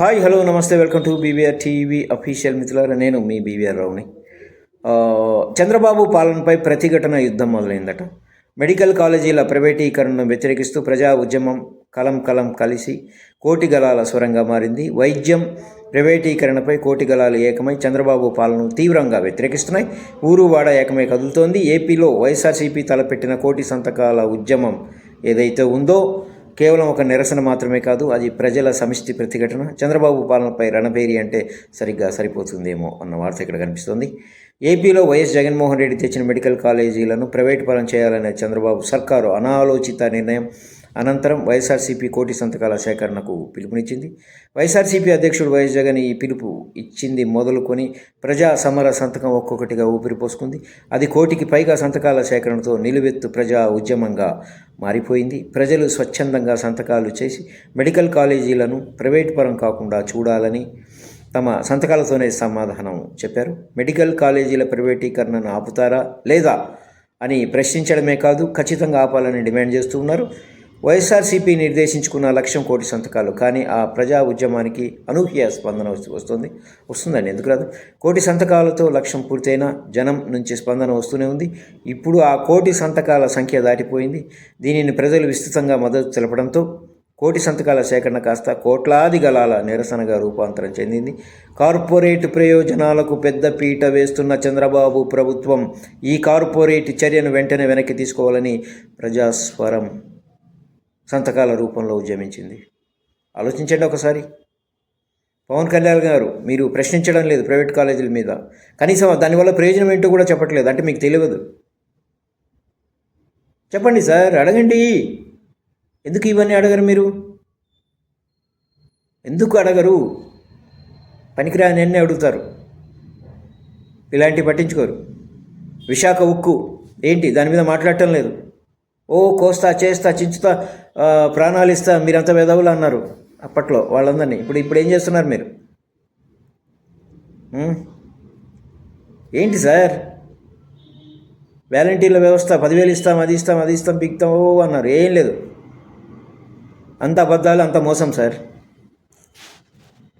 Hi hello namaste welcome to BVR TV official మిత్రులారా నేను మీ BVR రావుని Chandrababu పాలనపై ప్రతిఘటన యుద్ధం మొదలైందట. మెడికల్ కాలేజీల ప్రైవేటీకరణను వ్యతిరేకిస్తూ ప్రజా ఉద్యమం కలం కలం కలిసి కోటి గలాల స్వరంగా మారింది. వైద్యం ప్రైవేటీకరణపై కోటి గలాలు ఏకమై చంద్రబాబు పాలనను తీవ్రంగా వ్యతిరేకిస్తున్నాయి. ఊరు వాడ ఏకమై కదులుతోంది. ఏపీలో వైఎస్ఆర్సీపీ తలపెట్టిన కోటి సంతకాల ఉద్యమం ఏదైతే ఉందో కేవలం ఒక నిరసన మాత్రమే కాదు అది ప్రజల సమిష్టి ప్రతిఘటన. చంద్రబాబు పాలనపై రణభేరి అంటే సరిగ్గా సరిపోతుందేమో అన్న వార్త ఇక్కడ కనిపిస్తోంది. ఏపీలో వైఎస్ జగన్మోహన్ రెడ్డి తెచ్చిన మెడికల్ కాలేజీలను ప్రైవేటు పరం చేయాలనే చంద్రబాబు సర్కారు అనాలోచిత నిర్ణయం. అనంతరం వైఎస్ఆర్సీపీ కోటి సంతకాల సేకరణకు పిలుపునిచ్చింది. వైఎస్ఆర్సీపీ అధ్యక్షుడు వైఎస్ జగన్ ఈ పిలుపు ఇచ్చింది మొదలుకొని ప్రజా సమర సంతకం ఒక్కొక్కటిగా ఊపిరిపోసుకుంది అది కోటికి పైగా సంతకాల సేకరణతో నిలువెత్తు ప్రజా ఉద్యమంగా మారిపోయింది. ప్రజలు స్వచ్ఛందంగా సంతకాలు చేసి మెడికల్ కాలేజీలను ప్రైవేట్ పరం కాకుండా చూడాలని తమ సంతకాలతోనే సమాధానం చెప్పారు. మెడికల్ కాలేజీల ప్రైవేటీకరణను ఆపుతారా లేదా అని ప్రశ్నించడమే కాదు ఖచ్చితంగా ఆపాలని డిమాండ్ చేస్తూ ఉన్నారు. వైఎస్ఆర్సీపీ నిర్దేశించుకున్న లక్ష్యం కోటి సంతకాలు కానీ ఆ ప్రజా ఉద్యమానికి అనూహ్య స్పందన వస్తుంది. వస్తుందండి ఎందుకు రాదు? కోటి సంతకాలతో లక్ష్యం పూర్తయినా జనం నుంచి స్పందన వస్తూనే ఉంది. ఇప్పుడు ఆ కోటి సంతకాల సంఖ్య దాటిపోయింది. దీనిని ప్రజలు విస్తృతంగా మద్దతు తెలపడంతో కోటి సంతకాల సేకరణ కాస్త కోట్లాది గలాల నిరసనగా రూపాంతరం చెందింది. కార్పొరేట్ ప్రయోజనాలకు పెద్ద పీట వేస్తున్న చంద్రబాబు ప్రభుత్వం ఈ కార్పొరేట్ చర్యను వెంటనే వెనక్కి తీసుకోవాలని ప్రజాస్వరం సంతకాల రూపంలో ఉద్యమించింది. ఆలోచించండి ఒకసారి. పవన్ కళ్యాణ్ గారు మీరు ప్రశ్నించడం లేదు ప్రైవేట్ కాలేజీల మీద. కనీసం దానివల్ల ప్రయోజనం ఏంటో కూడా చెప్పట్లేదు. అంటే మీకు తెలియదు. చెప్పండి సార్ అడగండి. ఎందుకు ఇవన్నీ అడగరు మీరు? ఎందుకు అడగరు? పనికిరాని అన్నీ అడుగుతారు. ఇలాంటివి పట్టించుకోరు. విశాఖ ఉక్కు. ఏంటి? దాని మీద మాట్లాడటం లేదు. ఓ కోస్తా చేస్తా చించుతా ప్రాణాలు ఇస్తా మీరంతా వెదవులు అన్నారు అప్పట్లో వాళ్ళందరినీ. ఇప్పుడు ఇప్పుడు ఏం చేస్తున్నారు మీరు? ఏంటి సార్? వ్యాలంటీర్ల వ్యవస్థ పదివేలు ఇస్తాం అది ఇస్తాం అది ఇస్తాం పిక్తాం ఓ అన్నారు. ఏం లేదు. అంత అబద్ధాలు అంత మోసం సార్.